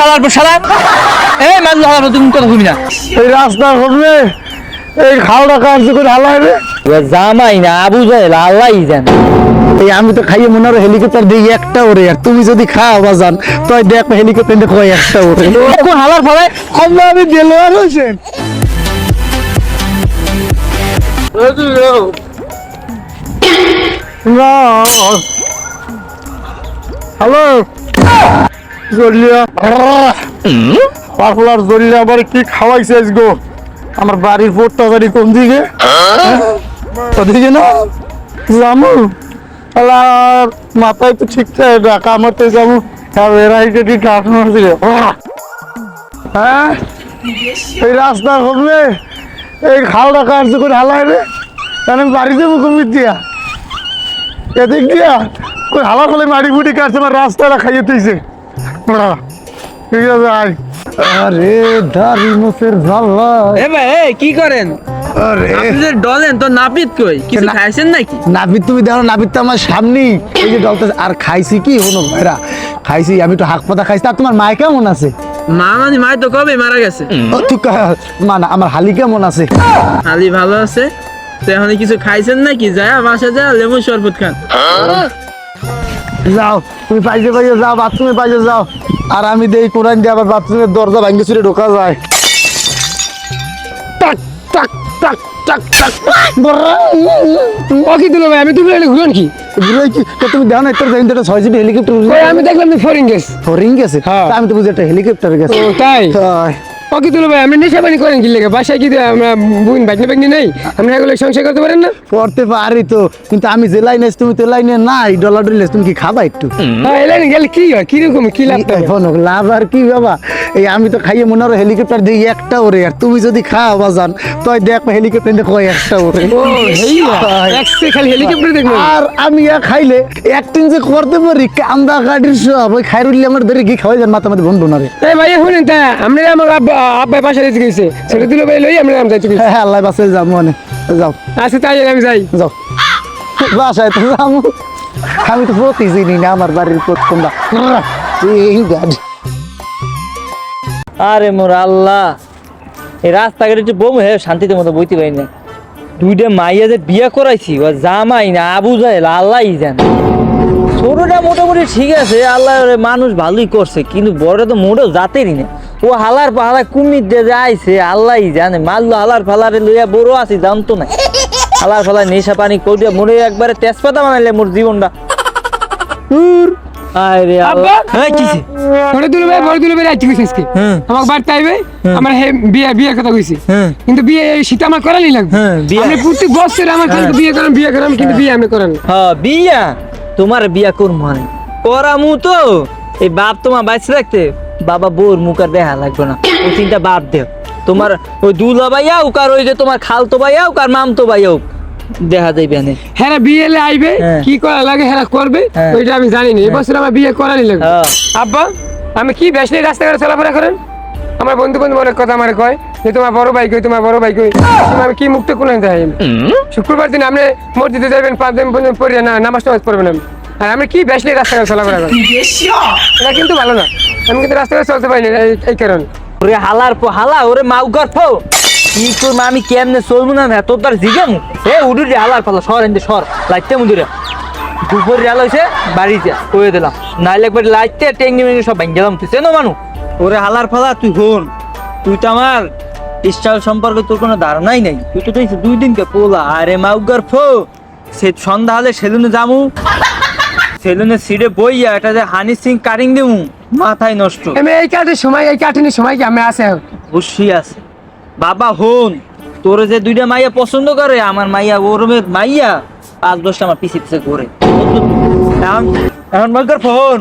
শালার পর শালা। এই পর তুমি কথা শুনি না। এই রাস্তা হবে এই খাওয়া কাজ করে হালাই রে? জামাই না আবু জাহেল আল্লাহ জান। এই আমি তো খাইয়ে মনে হয় হেলিকপ্টার দিই একটা ওরে আর তুমি যদি খাও বাজান তো দেখ হেলিকপ্টার দেখো একটা ওরে। কোন হালার ফলে আমরা আমি দেলোয়ার হোসেন। না। হ্যালো। জলিয়া। জলিয়া আবার কি খাওয়াইছে গো আমার বাড়ির পোটটা বাড়ি কোন দিকে? ওদিকে না? যাব আর মাথায় তো ঠিক থাকে ডাকা আর হ্যাঁ? এই রাস্তা হবে এই কার্য করে রে? দিয়া? এদিক দিয়া? হালা ফলে মাড়ি ফুটি কাটছে আমার রাস্তাটা খাইয়ে তুইছে ঠিক আছে আয়। আরে দাড়ি এ ভাই এই কি করেন? আরে। আপনি যে ডলেন তো নাপিত কই? কিছু খাইছেন নাকি? নাপিত তুমি দেখো নাপিত তো আমার সামনেই। এই যে ডলতে আর খাইছি কি? হলো ভাইরা খাইছি আমি তো হাক পাতা খাইছি। আর তোমার মায় কেমন আছে? মা মানে মায় তো কবে মারা গেছে। ও তুই মা না আমার হালি কেমন আছে? আলি ভালো আছে? তো এখন কিছু খাইছেন নাকি? যায় বাসা যায় লেমন শরবত খান। যাও তুমি পাইছে পাইছে যাও বাথরুমে পাইছে যাও। আর আমি দেই কোরআন দিয়ে আবার বাথরুমের দরজা ভাঙ্গে চুরে ঢোকা যায়। টাক টাক টাক টাক টাক ও কি দিল ভাই? আমি তুমি ঘুরেন কি? ঘুরে কি? তো তুমি দেখো না একটা জানি একটা ছয় সিটি হেলিকপ্টার ওই আমি দেখলাম তুমি ফরিং গেছ ফরিং গেছে হ্যাঁ। তা আমি তো বুঝি একটা হেলিকপ্টার গেছে ও তাই? তাই। কি দিল ভাই আপনি নেশা পানি করেন কি লেগে বাসায় কি আমরা বুন বাইকনি বাইকনি নেই? আপনি এগুলো সংসার করতে পারেন না? করতে পারি তো কিন্তু আমি যে লাইনে আছি, তুমি তো লাইনে নাই ডলার ডলার তুমি কি খাবা একটু? গেলে কি হয়? কীরকম কি লাভ এখন লাভ আর কি বাবা? এই আমি তো খাইয়ে মনে হয় হেলিকপ্টার দিই একটা ওরে আর তুমি যদি খাও বাজান তো দেখ হেলিকপ্টার দেখো একটা ওরে। খালি হেলিকপ্টার আর আমি খাইলে একদিন যে করতে পারি কান্দা কাটির সব ওই খাইরুল্লি আমার ধরে কি খাওয়াই যান মাথা মাথা বন্ধু না রে। ভাই শুনেন তা আমরা আমার আব্বা আব্বা বাসা রেখে গেছে। ছেলে দিল লই আমরা যাইতে গেছি। হ্যাঁ আল্লাহ বাসে যাও মনে। যাও। আচ্ছা তাই আমি যাই। যাও। বাসায় তো যাব আমি তো প্রতি চিনি না আমার বাড়ির আরে মোর আল্লাহ এই রাস্তাঘাটে একটু বম হয়ে শান্তিতে মতো বইতে পারি না দুইটা মাইয়া যে বিয়ে করাইছি ও জামাই না আবু জাহেল আল্লাহ জান। ছোটটা মোটামুটি ঠিক আছে আল্লাহ মানুষ ভালোই করছে কিন্তু বড়টা তো মোটেও জাতেরই না ও হালার পাহালা কুমির দিয়ে যে আইছে আল্লাহ জানে। মারলো হালার ফালারে লইয়া বড় আছি জানতো না। হালার ফালা নেশা পানি করিয়া মনে একবারে তেজপাতা বানাইলে মোর জীবনটা। আরে আল্লাহ। আব্বা! এই বড় দিল ভাই বড় দিল ভাই রাইতে আজকে? হুম। বাড়িতে আইবে আমার হে বিয়ে বিয়ের কথা কইছি। কিন্তু বিয়ে এই শীত আমার করালি লাগবে। হ্যাঁ, বছর আমার বিয়ে বিয়ে কিন্তু বিয়ে আমি করেন। হ্যাঁ বিয়া? তোমার বিয়া করব মানে? করামু তো? এই বাপ তোমার বাইসে রাখতে। বাবা বউর মুখ আর দেখা লাগবে না। ওই চিন্তা বাদ দেও তোমার ওই দুলা ভাইয়া হোক আর ওই যে তোমার খালতো ভাইয়া হোক আর মামতো ভাইয়া হোক দেখা যাইবে না। হ্যাঁ বিয়ে এলে আইবে হ্যাঁ। কি করা লাগে হ্যাঁ করবে হ্যাঁ। ওইটা আমি জানি না এবছর আমার বিয়ে করারই লাগবে। হ্যাঁ। আব্বা আমি কি বেশ নেই রাস্তাঘাটে চলাফেরা করেন? আমার বন্ধু বন্ধু অনেক কথা আমার কয় যে তোমার বড় ভাই কই তোমার বড় ভাই কই তুমি আমি কি মুক্ত কোন দেয় শুক্রবার দিন আপনি মসজিদে যাবেন পাঁচ দিন পর্যন্ত পড়ে না নামাজ টামাজ পড়বেন আমি। আর আমি কি বেশ নেই রাস্তাঘাটে চলাফেরা করেন এটা কিন্তু ভালো না। আমি কিন্তু রাস্তাঘাটে চলতে পারি না এই- কারণে। ওরে হালার পো হালা ওরে মাউ গর্ফ কি করব আমি কেমনে চলবো না তোর তার জিগাম। এ উডু রে হালার পালা সর এনতে সর। লাইতে মুদিরে দুপুর রেল হয়েছে বাড়িতে কয়ে দিলাম। নাইলে একবার লাইতে টেঙ্গি মেঙ্গি সব ভাঙ গেলাম তুই চেনো মানু? ওরে হালার ফালা তুই হন। তুই তো আমার স্টাইল সম্পর্কে তোর কোনো ধারণাই নাই। তুই তো দেখছিস দুই দিনকে পোলা। আরে মাউ গর্ফ সে সন্ধ্যা হলে সেলুনে যামু। সেলুনে সিটে বইয়া এটা যে হানি সিং কাটিং দিমু মাথায় নষ্ট। আমি এই কাঠের সময় এই কাঠিনের সময় কি আমি আছে? অবশ্যই আছে। বাবা হন তোর যে দুইটা মাইয়া পছন্দ করে আমার মাইয়া ওর মেয়ে মাইয়া পাঁচ দশটা আমার পিছিয়ে পিছিয়ে ঘুরে এখন এখন বলকর ফোন।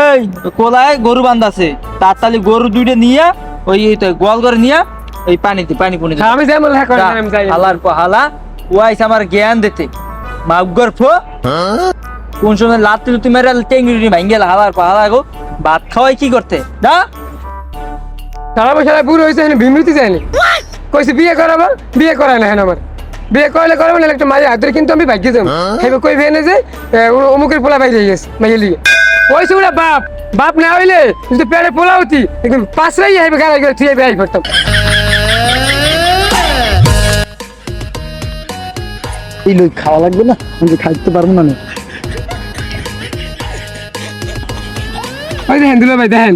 এই কোলায় গরু বান্ধাছে। তাড়াতাড়ি গরু দুইটা নিয়া ওই গোয়াল করে নিয়া ওই পানিতে পানি পুনি হ্যাঁ, আমি যাই বলে হ্যাঁ করেন আমি যাই। হালার পর হালা ও আইসে আমার জ্ঞান দিতে। মাগর ফো। কোন সময় লাত্তি লুতি মেরে টেঙ্গি হালার পর হালা গো ভাত খাওয়াই কি করতে? না সারা বছর বুড়ো হয়েছে বিমৃতি যায়নি কইছে বিয়ে করাবো? বিয়ে করায় না হ্যাঁ আমার। বিয়ে করালে করাবো না একটা মাঝে হাতের কিন্তু আমি ভাগ্যে যাব। হেবে কই ভেনে যে অমুকের পোলা বাইরে গেছে মাইয়ে লিগে ওই ওরা বাপ বাপ না হইলে যদি পেড়ে পোলা হতি। একদম পাঁচরাই আইবে গাড়ি করে তুই আই করতাম এই লই খাওয়া লাগবে না আমি খাইতে পারব না। ওই দেখেন। দুলো ভাই দেখেন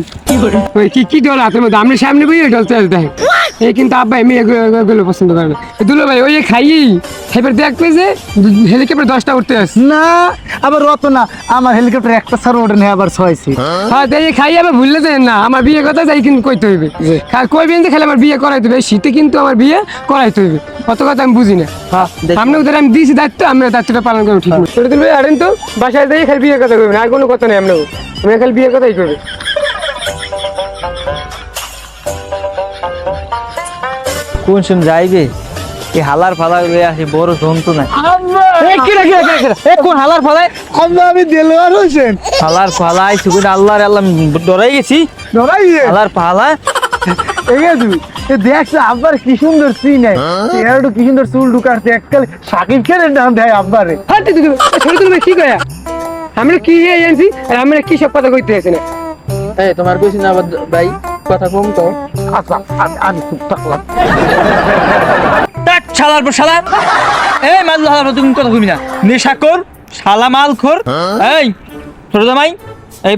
ওই কি কি ডল হাতের মধ্যে? আমরা সামনে বই ডলতে দেখেন। কিন্তু আব্বা এমনি এগুলো পছন্দ করে না। দুলো ভাই ওই খাই এবার দেখবে যে হেলিকপ্টার দশটা উঠতে না আবার রত না আমার হেলিকপ্টার একটা ওঠে আবার হ্যাঁ তাই এই খাই আবার ভুললে যায় না আমার বিয়ে কথা যাই কিন্তু কইতে হইবে। কইবেন যে খালি আমার বিয়ে করাইতে হবে শীতে কিন্তু আমার বিয়ে করাইতে হইবে। অত কথা আমি বুঝি না। হ্যাঁ। আপনি ওদের আমি দিয়েছি দায়িত্ব আমরা দায়িত্বটা পালন করব ঠিক ছোট দিন আরেন তো বাসায় যাই খালি বিয়ে কথা কইবেন আর কোনো কথা নেই আপনার আমি খালি বিয়ে কথাই করবে কোন সময় যাইবে? এই হালার ফালা লয়ে আসে বড় জন্তু? এ কোন হালার ফালায়? আব্বা আমি দেলোয়ার হোসেন। হালার ফালাই সুগুন আল্লাহর আল্লাহ ডরাই গেছি। ধরাইয়ে হালার ফালা এই যে তুই দেখছ আব্বার কি সুন্দর সিন কি সুন্দর চুল ঢুকাচ্ছে এককাল সাকিব খানের নাম দেয় আব্বারে। হ্যাঁ তুই তুই- ছোট দিন কি কয়া? আমরা কি আর আমরা কি সব কথা কইতে আছি না? এই তোমার কইছি না ভাই কথা কম তো আচ্ছা এই তুমি এই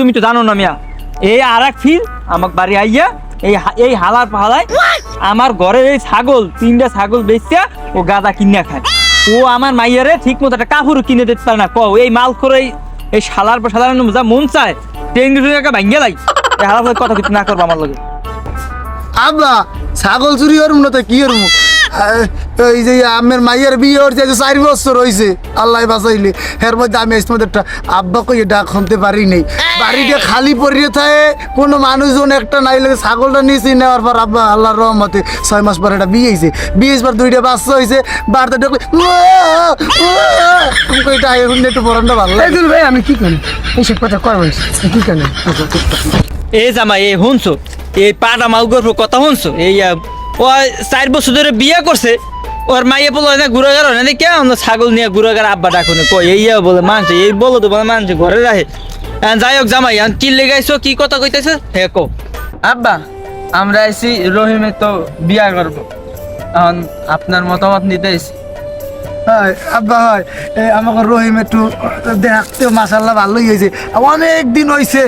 এই তো জানো না মিয়া। এই আর এক ফির আমার বাড়ি আইয়া এই এই হালার পাহালায় আমার ঘরের এই ছাগল, তিনটা ছাগল বেচা ও গাদা কিনা খায়। ও আমার মাইয়ারে ঠিক মতো একটা কাপড় কিনে দিতে পারে না। কও, এই মাল করে এই শালার পর সাধারণ যা মন চায় টেঙ্গি টাকা ভাঙ্গে লাই। এই পর কথা কিছু না করব আমার লগে। আব্বা, ছাগল চুরি করব না তো কি করব এই যে আমের মাইয়ের বিয়ে হচ্ছে যে চার বছর হয়েছে। আল্লাহ বাঁচাইলে। এর মধ্যে আমি তোমাদের আব্বা কই ডাক শুনতে পারি নাই। বাড়িটা খালি পড়িয়ে থাকে কোনো মানুষজন একটা নাই লাগে ছাগলটা নিয়েছি নেওয়ার পর আব্বা আল্লাহর রহমতে ছয় মাস পর এটা বিয়ে হয়েছে। বিয়ে পর দুইটা বাচ্চা হয়েছে বাড়িতে ঢুকলে এটা এখন একটু বরণটা ভালো লাগে। ভাই আমি কি করি? এইসব কথা কয় মানুষ? কি কেন এই জামাই এই শুনছো? এই পাটা মাল গর্ভ কথা শুনছো? এই ও চার বছর ধরে বিয়ে করছে, ওর মাইয়ে বলো, না ঘুরে গেল না, দেখে আমরা ছাগল নিয়ে ঘুরে গেল আব্বা ডাকুন, কই, এই বলে মানছে এই বলো তো বলে মানছে ঘরে রাখে। যাই হোক, জামাই কি লেগাইছো, কি কথা কইতেছে? হে, কো। আব্বা, আমরা এসি রহিমে তো বিয়া করব। এখন আপনার মতামত নিতে এসি হয় আব্বা হয় আমাকে রহিম একটু দেখতে মাসাল্লাহ ভালোই হয়েছে। অনেক দিন হয়েছে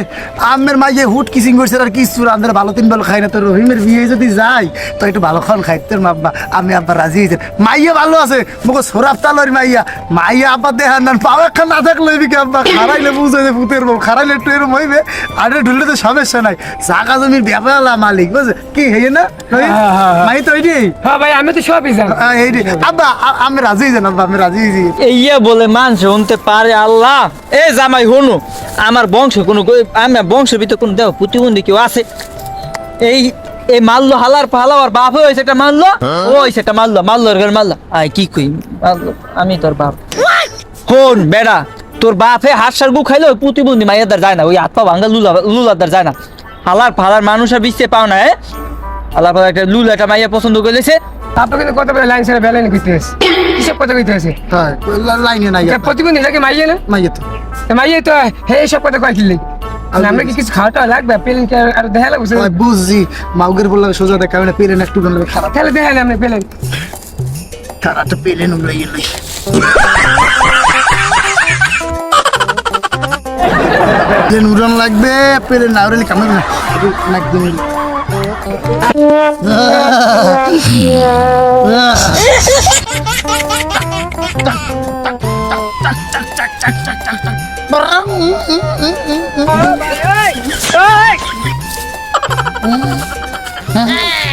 আমের মাইয়ে হুট কিসিং করছে আর কিছু আমাদের ভালো তিন ভালো খাই না। তো রহিমের বিয়ে যদি যাই তো একটু ভালো খান খাইতে আব্বা আমি আব্বা রাজি হয়েছে। মাইয়া ভালো আছে মুখ সোরাফ তালর মাইয়া। মাইয়া আব্বা দেখার না পাও একখান না থাকলে এদিকে আব্বা? খারাইলে বুঝে যে ভূতের বউ। খারাইলে একটু এরম হইবে আর ঢুললে তো সমস্যা নাই। জাগা জমির ব্যাপার মালিক বুঝে কি হেয়ে না? হ্যাঁ, হ্যাঁ, হ্যাঁ। মাই তো এইটাই হ্যাঁ ভাই আমি তো সবই জানি। আব্বা আমি রাজি হয়েছেন আব্বা আমি রাজি হয়েছি। ইয়া বলে মানছে শুনতে পারে আল্লাহ। এ জামাই হনু আমার বংশ কোনো আমার বংশের ভিতরে কোনো দেও প্রতিবন্ধী কেউ আছে? এই এই মারলো হালার পালা আর বাপ হয়েছে মারলো ও হয়েছে একটা মারলো মারলো এর মারলো আই কি কই? মারলো আমি তোর বাপ। হন বেড়া তোর বাপে হাত সার গু খাইলে ওই প্রতিবন্ধী মাইয়াদার যায় না ওই হাত পা ভাঙ্গা লুলা লুলাদার যায় না। হালার ফালার মানুষের বিচতে পাও না হালার ফালার একটা লুলা একটা মাইয়া পছন্দ করেছে। আপনাকে তো কথা বলে লাইন ছাড়া বেলাইন কইতে আছে কিসব কথা কইতে আছে হ্যাঁ লাইনে নাই প্রতিবন্ধী এটাকে মাইয়ে না? মাইয়ে তো। মাইয়ে তো হে সব কথা কয় কিনলে আমরা কি কিছু খাওয়াটা লাগবে? পেলেন কে আর দেখা লাগবে? বুঝছি। মাউগের বললাম সোজা দেখা না পেলেন একটু গান খারাপ। তাহলে দেখা না পেলেন। পেলেন পেলেন উড়ান লাগবে পেলেন না উড়ালে না। লাগবে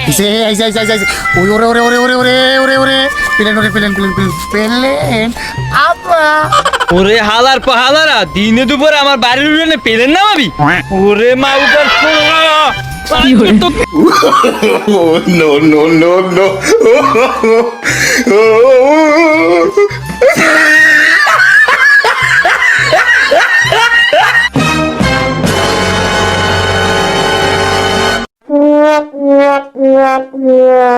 Ise, ise, ise, ise. Uy, ore, ore, ore, ore, ore, ore, ore. Pelen, ore, pelen, pelen, pelen. Pelen. Apa? ওরে হালার পাহালারা দিনে দুপুরে আমার বাড়ির পেলেন না ভাবি ওরে মা উগার no no no no Yeah.